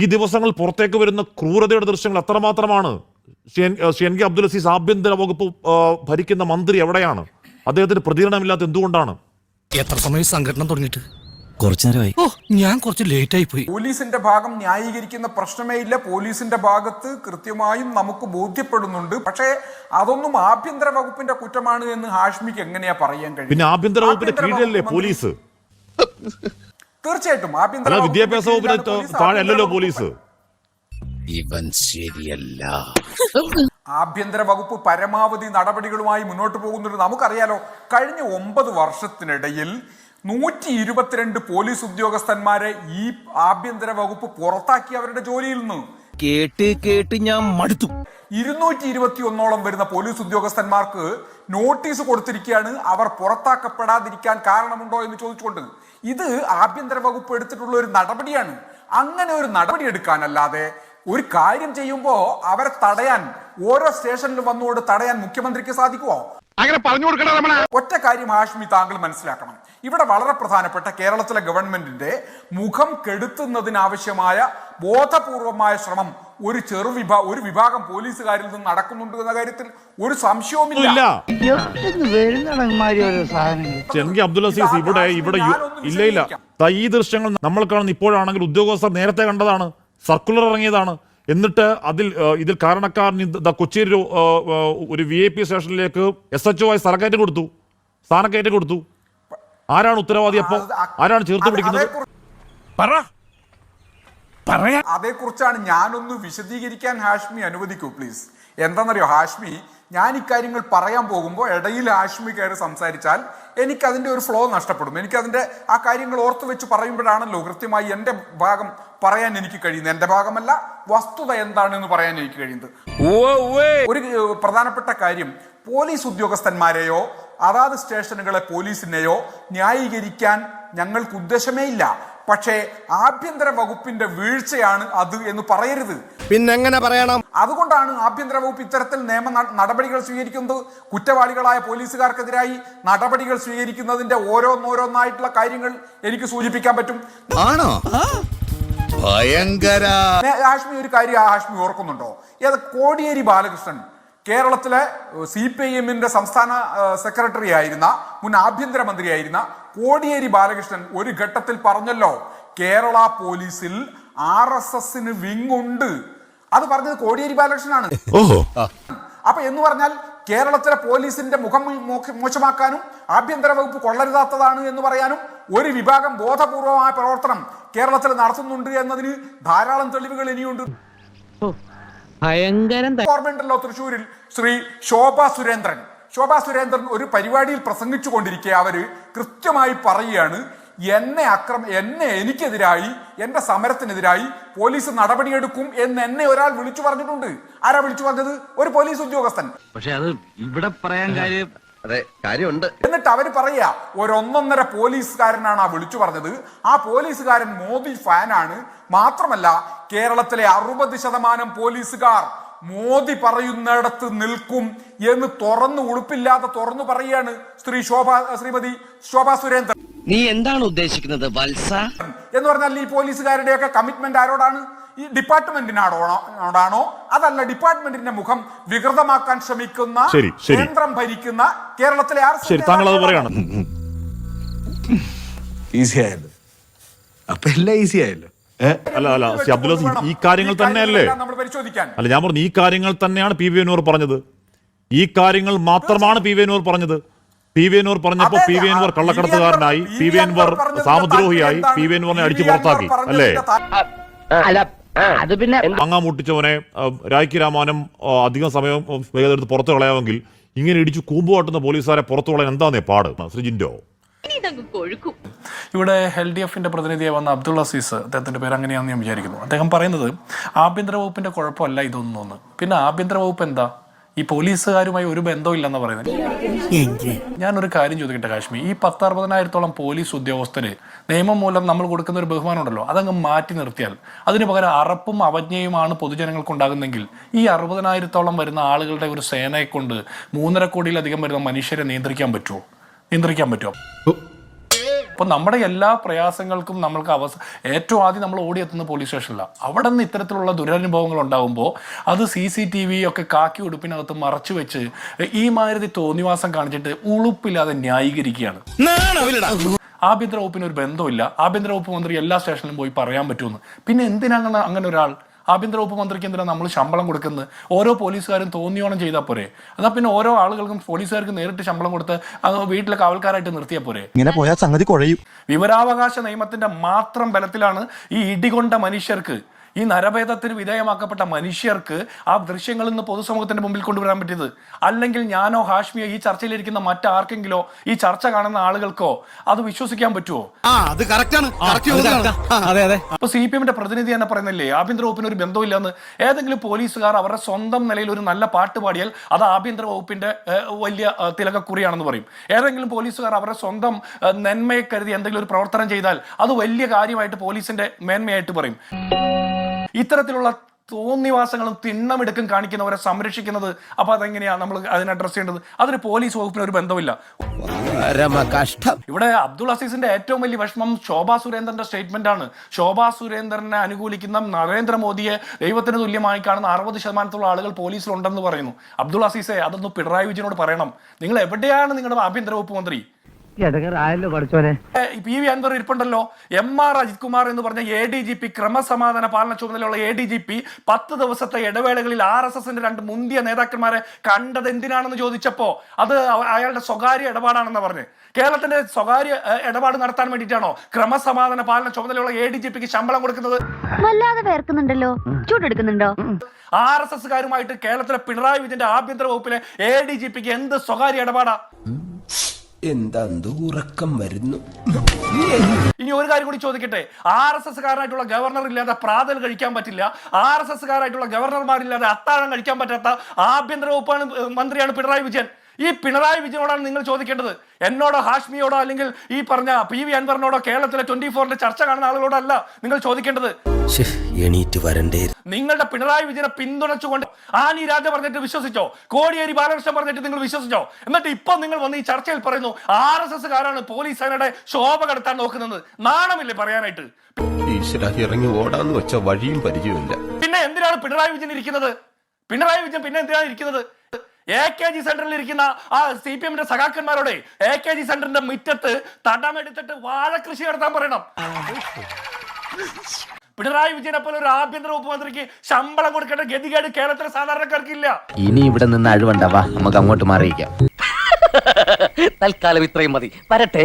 ഈ ദിവസങ്ങൾ പുറത്തേക്ക് വരുന്ന ക്രൂരതയുടെ ദൃശ്യങ്ങൾ അത്രമാത്രമാണ്. ഷെൻ കെ അബ്ദുൽ അസീസ് ആഭ്യന്തര വകുപ്പ് ഭരിക്കുന്ന മന്ത്രി എവിടെയാണ്? അദ്ദേഹത്തിന് പ്രതികരണമില്ലാത്ത എന്തുകൊണ്ടാണ്? എത്ര സമയം സംഘടന തുടങ്ങിയിട്ട്? കുറച്ചു നേരമായി. ഓ ഞാൻ കുറച്ച് ലേറ്റ് ആയി പോയി. പോലീസിന്റെ ഭാഗം ന്യായീകരിക്കുന്ന പ്രശ്നമേ ഇല്ല. പോലീസിന്റെ ഭാഗത്ത് കൃത്യമായും നമുക്ക് ബോധ്യപ്പെടുന്നുണ്ട്. പക്ഷേ അതൊന്നും ആഭ്യന്തര വകുപ്പിന്റെ കുറ്റമാണ് എന്ന് ഹാഷ്മിക്ക് എങ്ങനെയാ പറയാൻ കഴിയും? പിന്നെ ആഭ്യന്തര വകുപ്പിന്റെ കീഴിലല്ലേ പോലീസ്? തീർച്ചയായിട്ടും. ആഭ്യന്തര വിദ്യാഭ്യാസ വകുപ്പിന് പോലീസ്. ഇവൻ ശരിയല്ല. ആഭ്യന്തര വകുപ്പ് പരമാവധി നടപടികളുമായി മുന്നോട്ട് പോകുന്നുണ്ട്. നമുക്കറിയാലോ കഴിഞ്ഞ ഒമ്പത് വർഷത്തിനിടയിൽ നൂറ്റി ഇരുപത്തിരണ്ട് പോലീസ് ഉദ്യോഗസ്ഥന്മാരെ ഈ ആഭ്യന്തര വകുപ്പ് പുറത്താക്കി അവരുടെ ജോലിയിൽ നിന്ന്. കേട്ട് കേട്ട് ഞാൻ മടുത്തു. ഇരുന്നൂറ്റി ഇരുപത്തി ഒന്നോളം വരുന്ന പോലീസ് ഉദ്യോഗസ്ഥന്മാർക്ക് നോട്ടീസ് കൊടുത്തിരിക്കുകയാണ്. അവർ പുറത്താക്കപ്പെടാതിരിക്കാൻ കാരണമുണ്ടോ എന്ന് ചോദിച്ചുകൊണ്ട് ഇത് ആഭ്യന്തര വകുപ്പ് എടുത്തിട്ടുള്ള ഒരു നടപടിയാണ്. അങ്ങനെ ഒരു നടപടി എടുക്കാനല്ലാതെ ഒരു കാര്യം ചെയ്യുമ്പോൾ അവരെ തടയാൻ ഓരോ സ്റ്റേഷനിലും വന്നുകൊണ്ട് തടയാൻ മുഖ്യമന്ത്രിക്ക് സാധിക്കുമോ അങ്ങനെ പറഞ്ഞു കൊടുക്കണം ഒറ്റ കാര്യം ആഷ്മി താങ്കൾ മനസ്സിലാക്കണം. ഇവിടെ വളരെ പ്രധാനപ്പെട്ട കേരളത്തിലെ ഗവൺമെന്റിന്റെ മുഖം കെടുത്തുന്നതിനാവശ്യമായ ബോധപൂർവമായ ശ്രമം ഒരു ചെറു വിഭാ ഒരു വിഭാഗം പോലീസുകാരിൽ നിന്ന് നടക്കുന്നുണ്ട് എന്ന കാര്യത്തിൽ ഒരു സംശയവുമില്ല. അബ്ദുൽ അസീസ് ഇവിടെ ഇവിടെ ഇല്ല ഇല്ല. ദാ ഈ ദൃശ്യങ്ങൾ നമ്മൾ കാണുന്ന ഇപ്പോഴാണെങ്കിൽ ഉദ്യോഗസ്ഥർ നേരത്തെ കണ്ടതാണ്. സർക്കുലർ ഇറങ്ങിയതാണ്. എന്നിട്ട് അതിൽ ഇതിൽ കാരണക്കാരൻ കൊച്ചി കൊച്ചിയിൽ ഒരു, വി ഐ പി സ്റ്റേഷനിലേക്ക് എസ് എച്ച് ഒ ആയി സ്ഥലക്കയറ്റം കൊടുത്തു. സ്ഥാനക്കയറ്റം കൊടുത്തു. ആരാണ് ഉത്തരവാദി? അപ്പോ ആരാണ് ചേർത്ത് പിടിക്കുന്നത്? പറ. പറയാ അതേക്കുറിച്ചാണ് ഞാനൊന്ന് വിശദീകരിക്കാൻ ഹാഷ്മി അനുവദിക്കൂ പ്ലീസ് എന്താണെന്നറിയോ? ഹാഷ്മി ഞാൻ ഇക്കാര്യങ്ങൾ പറയാൻ പോകുമ്പോൾ ഇടയിൽ ഹാഷ്മി കയറി സംസാരിച്ചാൽ എനിക്ക് അതിന്റെ ഒരു ഫ്ലോ നഷ്ടപ്പെടും. എനിക്ക് അതിന്റെ ആ കാര്യങ്ങൾ ഓർത്തു വെച്ച് പറയുമ്പോഴാണല്ലോ കൃത്യമായി എന്റെ ഭാഗം പറയാൻ എനിക്ക് കഴിയുന്നത്. എന്റെ ഭാഗമല്ല വസ്തുത എന്താണെന്ന് പറയാൻ എനിക്ക് കഴിയുന്നത്. ഒരു പ്രധാനപ്പെട്ട കാര്യം പോലീസ് ഉദ്യോഗസ്ഥന്മാരെയോ അതാത് സ്റ്റേഷനുകളെ പോലീസിനെയോ ന്യായീകരിക്കാൻ ഞങ്ങൾക്ക് ഉദ്ദേശമേ ഇല്ല. പക്ഷേ ആഭ്യന്തര വകുപ്പിന്റെ വീഴ്ചയാണ് അത് എന്ന് പറയരുത്. പിന്നെങ്ങനെ പറയണം? അതുകൊണ്ടാണ് ആഭ്യന്തര വകുപ്പ് ഇത്തരത്തിൽ നിയമ നടപടികൾ സ്വീകരിക്കുന്നത്. കുറ്റവാളികളായ പോലീസുകാർക്കെതിരായി നടപടികൾ സ്വീകരിക്കുന്നതിന്റെ ഓരോന്നോരോന്നായിട്ടുള്ള കാര്യങ്ങൾ എനിക്ക് സൂചിപ്പിക്കാൻ പറ്റും. ആണോ? ഭയങ്കര. ഹാഷ്മി ഒരു കാര്യം ആ ഹാഷ്മി ഓർക്കുന്നുണ്ടോ? ഏത് കോടിയേരി ബാലകൃഷ്ണൻ കേരളത്തിലെ സി പി ഐ എമ്മിന്റെ സംസ്ഥാന സെക്രട്ടറി ആയിരുന്ന മുൻ ആഭ്യന്തരമന്ത്രിയായിരുന്ന കോടിയേരി ബാലകൃഷ്ണൻ ഒരു ഘട്ടത്തിൽ പറഞ്ഞല്ലോ കേരള പോലീസിൽ ആർ എസ് എസിന് വിങ് ഉണ്ട് അത് പറഞ്ഞത് കോടിയേരി ബാലകൃഷ്ണനാണ്. ഓഹോ. അപ്പൊ എന്ന് പറഞ്ഞാൽ കേരളത്തിലെ പോലീസിന്റെ മുഖം മോശ- മോശമാക്കാനും ആഭ്യന്തര വകുപ്പ് കൊള്ളരുതാത്തതാണ് എന്ന് പറയാനും ഒരു വിഭാഗം ബോധപൂർവമായ പ്രവർത്തനം കേരളത്തിൽ നടത്തുന്നുണ്ട് എന്നതിന് ധാരാളം തെളിവുകൾ ഇനിയുണ്ട്. ഭയങ്കരം ഓർമ്മയുണ്ടല്ലോ തൃശ്ശൂരിൽ ശ്രീ ശോഭ സുരേന്ദ്രൻ. ശോഭ സുരേന്ദ്രൻ ഒരു പരിപാടിയിൽ പ്രസംഗിച്ചു കൊണ്ടിരിക്കെ അവർ കൃത്യമായി പറയുകയാണ് എന്നെ അക്രമ എന്നെ എനിക്കെതിരായി എന്റെ സമരത്തിനെതിരായി പോലീസ് നടപടിയെടുക്കും എന്ന് എന്നെ ഒരാൾ വിളിച്ചു പറഞ്ഞിട്ടുണ്ട്. ആരാ വിളിച്ചു പറഞ്ഞത്? ഒരു പോലീസ് ഉദ്യോഗസ്ഥൻ. പക്ഷെ അത് ഇവിടെ പറയാൻ കാര്യം അതെ കാര്യമുണ്ട്. എന്നിട്ട് അവർ പറയാ ഒരൊന്നൊന്നര പോലീസുകാരനാണ് ആ വിളിച്ചു പറഞ്ഞത്. ആ പോലീസുകാരൻ മോദി ഫാനാണ്. മാത്രമല്ല കേരളത്തിലെ അറുപത് ശതമാനം പോലീസുകാർ മോദി പറയുന്നിടത്ത് നിൽക്കും എന്ന് തുറന്നു ഉളുപ്പില്ലാതെ തുറന്നു പറയാണ് ശ്രീ ശോഭ ശ്രീമതി ശോഭ സുരേന്ദ്രൻ. നീ എന്താണ് ഉദ്ദേശിക്കുന്നത് വത്സ? എന്ന് പറഞ്ഞാൽ ഈ പോലീസുകാരുടെയൊക്കെ കമ്മിറ്റ്മെന്റ് ആരോടാണ്? ഈ ഡിപ്പാർട്ട്മെന്റിനാണോ ആണോ അതല്ല ഡിപ്പാർട്ട്മെന്റിന്റെ മുഖം വികൃതമാക്കാൻ ശ്രമിക്കുന്ന ശരി, ശരി. കേന്ദ്രം ഭരിക്കുന്ന കേരളത്തിലെ ആർ താങ്കൾ അത് പറയാണ് ഈസി ആയല്ലോ. അപ്പൊ എല്ലാം ഈസി ആയല്ലോ. അല്ല അല്ല അബ്ദുൽ ഈ കാര്യങ്ങൾ തന്നെയല്ലേ? നമ്മൾ പരിശോധിക്കാൻ. അല്ല ഞാൻ പറഞ്ഞു ഈ കാര്യങ്ങൾ തന്നെയാണ് പി വി അനൂർ പറഞ്ഞത്. ഈ കാര്യങ്ങൾ മാത്രമാണ് പി വി അനൂർ പറഞ്ഞത്. പി വി അനൂർ പറഞ്ഞപ്പോ പി വി അൻവർ കള്ളക്കടത്തുകാരനായി പി വി അൻവർ സാമുദ്രോഹിയായി പി വി അൻവറിനെ അടിച്ചു പുറത്താക്കി അല്ലേ? അത് പിന്നെ അങ്ങാ മുട്ടിച്ചവനെ രാഖി രാമാനം അധികം സമയം വേഗം എടുത്ത് പുറത്തു കളയാമെങ്കിൽ ഇങ്ങനെ ഇടിച്ചു കൂമ്പുകാട്ടുന്ന പോലീസുകാരെ പുറത്തു കളയാൻ എന്താന്നേ പാട്? ശ്രീജിൻഡോ ഇവിടെ എൽ ഡി എഫിന്റെ പ്രതിനിധിയായി വന്ന അബ്ദുൾ അസീസ് അദ്ദേഹത്തിന്റെ പേര് അങ്ങനെയാണെന്ന് ഞാൻ വിചാരിക്കുന്നു. അദ്ദേഹം പറയുന്നത് ആഭ്യന്തര വകുപ്പിന്റെ കുഴപ്പമല്ല ഇതൊന്നും പിന്നെ ആഭ്യന്തര വകുപ്പ് എന്താ? ഈ പോലീസുകാരുമായി ഒരു ബന്ധവും ഇല്ലെന്ന് പറയുന്നത്. ഞാനൊരു കാര്യം ചോദിക്കട്ടെ കാശ്മീർ ഈ പത്ത് അറുപതിനായിരത്തോളം പോലീസ് ഉദ്യോഗസ്ഥര് നിയമം മൂലം നമ്മൾ കൊടുക്കുന്ന ഒരു ബഹുമാനം ഉണ്ടല്ലോ അതങ്ങ് മാറ്റി നിർത്തിയാൽ അതിന് പകരം അറപ്പും അവജ്ഞയുമാണ് പൊതുജനങ്ങൾക്ക് ഉണ്ടാകുന്നെങ്കിൽ ഈ അറുപതിനായിരത്തോളം വരുന്ന ആളുകളുടെ ഒരു സേനയെ കൊണ്ട് മൂന്നര കോടിയിലധികം വരുന്ന മനുഷ്യരെ നിയന്ത്രിക്കാൻ പറ്റുമോ നിയന്ത്രിക്കാൻ പറ്റുമോ? അപ്പോൾ നമ്മുടെ എല്ലാ പ്രയാസങ്ങൾക്കും നമ്മൾക്ക് അവസ ഏറ്റവും ആദ്യം നമ്മൾ ഓടിയെത്തുന്ന പോലീസ് സ്റ്റേഷനിലാണ് അവിടെ നിന്ന് ഇത്തരത്തിലുള്ള ദുരനുഭവങ്ങൾ ഉണ്ടാകുമ്പോൾ അത് സി സി ടി വി ഒക്കെ കാക്കി ഉടുപ്പിനകത്ത് മറച്ചു വെച്ച് ഈ മാതിരി തോന്നിവാസം കാണിച്ചിട്ട് ഉളുപ്പില്ലാതെ ന്യായീകരിക്കുകയാണ്. ആഭ്യന്തര വകുപ്പിന് ഒരു ബന്ധമില്ല ആഭ്യന്തര വകുപ്പ് മന്ത്രി എല്ലാ സ്റ്റേഷനിലും പോയി പറയാൻ പറ്റുമെന്ന്. പിന്നെ എന്തിനാണ് അങ്ങനെ ഒരാൾ ആഭ്യന്തര വകുപ്പ് മന്ത്രിക്ക് എന്തിനാണ് നമ്മൾ ശമ്പളം കൊടുക്കുന്നത്? ഓരോ പോലീസുകാരും തോന്നിയോണം ചെയ്താൽ പോരെ. എന്നാൽ പിന്നെ ഓരോ ആളുകൾക്കും പോലീസുകാർക്ക് നേരിട്ട് ശമ്പളം കൊടുത്ത് അത് വീട്ടിലെ കാവൽക്കാരായിട്ട് നിർത്തിയാൽ പോരെ. ഇങ്ങനെ പോയാൽ സംഗതി കുഴയും. വിവരാവകാശ നിയമത്തിന്റെ മാത്രം ബലത്തിലാണ് ഈ ഇടികൊണ്ട മനുഷ്യർക്ക് ഈ നരഭേദത്തിന് വിധേയമാക്കപ്പെട്ട മനുഷ്യർക്ക് ആ ദൃശ്യങ്ങളിൽ നിന്ന് പൊതുസമൂഹത്തിന്റെ മുമ്പിൽ കൊണ്ടുവരാൻ പറ്റിയത്? അല്ലെങ്കിൽ ഞാനോ ഹാഷ്മിയോ ഈ ചർച്ചയിലിരിക്കുന്ന മറ്റാർക്കെങ്കിലോ ഈ ചർച്ച കാണുന്ന ആളുകൾക്കോ അത് വിശ്വസിക്കാൻ പറ്റുമോ അത് സി പി എമ്മിന്റെ പ്രതിനിധി തന്നെ പറയുന്നില്ലേ ആഭ്യന്തര വകുപ്പിന് ഒരു ബന്ധമില്ലെന്ന് ഏതെങ്കിലും പോലീസുകാർ അവരുടെ സ്വന്തം നിലയിൽ ഒരു നല്ല പാട്ട് പാടിയാൽ അത് ആഭ്യന്തര വകുപ്പിന്റെ വലിയ തിലകക്കുറിയാണെന്ന് പറയും. ഏതെങ്കിലും പോലീസുകാർ അവരുടെ സ്വന്തം നന്മയെ കരുതി എന്തെങ്കിലും ഒരു പ്രവർത്തനം ചെയ്താൽ അത് വലിയ കാര്യമായിട്ട് പോലീസിന്റെ മേന്മയായിട്ട് പറയും. ഇത്തരത്തിലുള്ള തോന്നിവാസങ്ങളും തിണ്ണമെടുക്കും കാണിക്കുന്നവരെ സംരക്ഷിക്കുന്നത്. അപ്പൊ അതെങ്ങനെയാ നമ്മൾ അതിനെ അഡ്രസ് ചെയ്യേണ്ടത്? അതിന് പോലീസ് വകുപ്പിന് ഒരു ബന്ധമില്ല. ഇവിടെ അബ്ദുൾ അസീസിന്റെ ഏറ്റവും വലിയ വിഷമം ശോഭാ സുരേന്ദ്രന്റെ സ്റ്റേറ്റ്മെന്റ് ആണ്. ശോഭാ സുരേന്ദ്രനെ അനുകൂലിക്കുന്ന നരേന്ദ്രമോദിയെ ദൈവത്തിന് തുല്യമായി കാണുന്ന അറുപത് ശതമാനത്തോളം ആളുകൾ പോലീസിലുണ്ടെന്ന് പറയുന്നു. അബ്ദുൾ അസീസെ അതൊന്ന് പിണറായി വിജയനോട് പറയണം. നിങ്ങൾ എവിടെയാണ് നിങ്ങളുടെ ആഭ്യന്തര വകുപ്പ് മന്ത്രി? ആയല്ലോ പഠിച്ചോനെ ഏ, പി വി അൻവർ ഇരിപ്പുണ്ടല്ലോ. എം ആർ അജിത് കുമാർ എന്ന് പറഞ്ഞ എ ഡി ജി പി ക്രമസമാധാന പാലന ചുമതലയുള്ള എ ഡി ജി പി പത്ത് ദിവസത്തെ ഇടവേളകളിൽ ആർ എസ് എസിന്റെ രണ്ട് മുന്തിയ നേതാക്കന്മാരെ കണ്ടത് എന്തിനാണെന്ന് ചോദിച്ചപ്പോ അത് അയാളുടെ സ്വകാര്യ ഇടപാടാണെന്ന് പറഞ്ഞ്. കേരളത്തിന്റെ സ്വകാര്യ ഇടപാട് നടത്താൻ വേണ്ടിയിട്ടാണോ ക്രമസമാധാന പാലന ചുമതലയുള്ള എ ഡി ജി പിക്ക് ശമ്പളം കൊടുക്കുന്നത്? വല്ലാതെ വേർക്കുന്നുണ്ടല്ലോ. ചൂടെടുക്കുന്നുണ്ടോ? ആർ എസ് എസ്സുകാരുമായിട്ട് കേരളത്തിലെ പിണറായി വിജയന്റെ ആഭ്യന്തര വകുപ്പിലെ എ ഡി ജി പിക്ക് എന്ത് സ്വകാര്യ ഇടപാടാ? എന്താ ഉറക്കം വരുന്നു? ഇനി ഒരു കാര്യം കൂടി ചോദിക്കട്ടെ. ആർ എസ് എസ് കാരനായിട്ടുള്ള ഗവർണർ ഇല്ലാതെ പ്രാതൽ കഴിക്കാൻ പറ്റില്ല. ആർ എസ് എസ് കാരായിട്ടുള്ള ഗവർണർമാരില്ലാതെ അത്താഴം കഴിക്കാൻ പറ്റാത്ത ആഭ്യന്തര വകുപ്പാണ് മന്ത്രിയാണ് പിണറായി വിജയൻ. ഈ പിണറായി വിജയനോടാണ് നിങ്ങൾ ചോദിക്കേണ്ടത്. എന്നോടോ ഹാഷ്മിയോടോ അല്ലെങ്കിൽ ഈ പറഞ്ഞ പി വി അൻവറിനോടോ കേരളത്തിലെ ട്വന്റി ഫോറിന്റെ ചർച്ച കാണുന്ന ആളുകളോടല്ല നിങ്ങൾ ചോദിക്കേണ്ടത്. എണീറ്റ് വരണ്ടേ. നിങ്ങളുടെ പിണറായി വിജയനെ പിന്തുണച്ചുകൊണ്ട് ആനി രാജ പറഞ്ഞിട്ട് വിശ്വസിച്ചോ? കോടിയേരി ബാലകൃഷ്ണൻ പറഞ്ഞിട്ട് നിങ്ങൾ വിശ്വസിച്ചോ? എന്നിട്ട് ഇപ്പൊ നിങ്ങൾ വന്ന് ഈ ചർച്ചയിൽ പറയുന്നു ആർ എസ് എസ് കാരാണ് പോലീസ് സേനയുടെ ശോഭ കടത്താൻ നോക്കുന്നത്. നാണമില്ലേ പറയാനായിട്ട്? ഇറങ്ങി ഓടാന്ന് വെച്ച വഴിയും പരിചയമില്ല. പിന്നെ എന്തിനാണ് പിണറായി വിജയൻ ഇരിക്കുന്നത്? പിണറായി വിജയൻ പിന്നെ എന്തിനാണ് ഇരിക്കുന്നത്? എ കെ ജി സെന്ററിൽ ഇരിക്കുന്ന ആ സി പി എമ്മിന്റെ സഖാക്കന്മാരോടെ എ കെ ജി സെന്ററിന്റെ മുറ്റത്ത് തടമെടുത്തിട്ട് വാഴ കൃഷി നടത്താൻ പറയണം. പിണറായി വിജയനെ പോലെ ഒരു ആഭ്യന്തര ഉപമന്ത്രിക്ക് ശമ്പളം കൊടുക്കേണ്ട ഗതികേട് കേരളത്തിലെ സാധാരണക്കാർക്കില്ല. ഇനി ഇവിടെ നിന്ന് അഴിവണ്ടാവാ നമുക്ക് അങ്ങോട്ട് മാറിയിക്കാം തൽക്കാലം ഇത്രയും മതി. വരട്ടെ.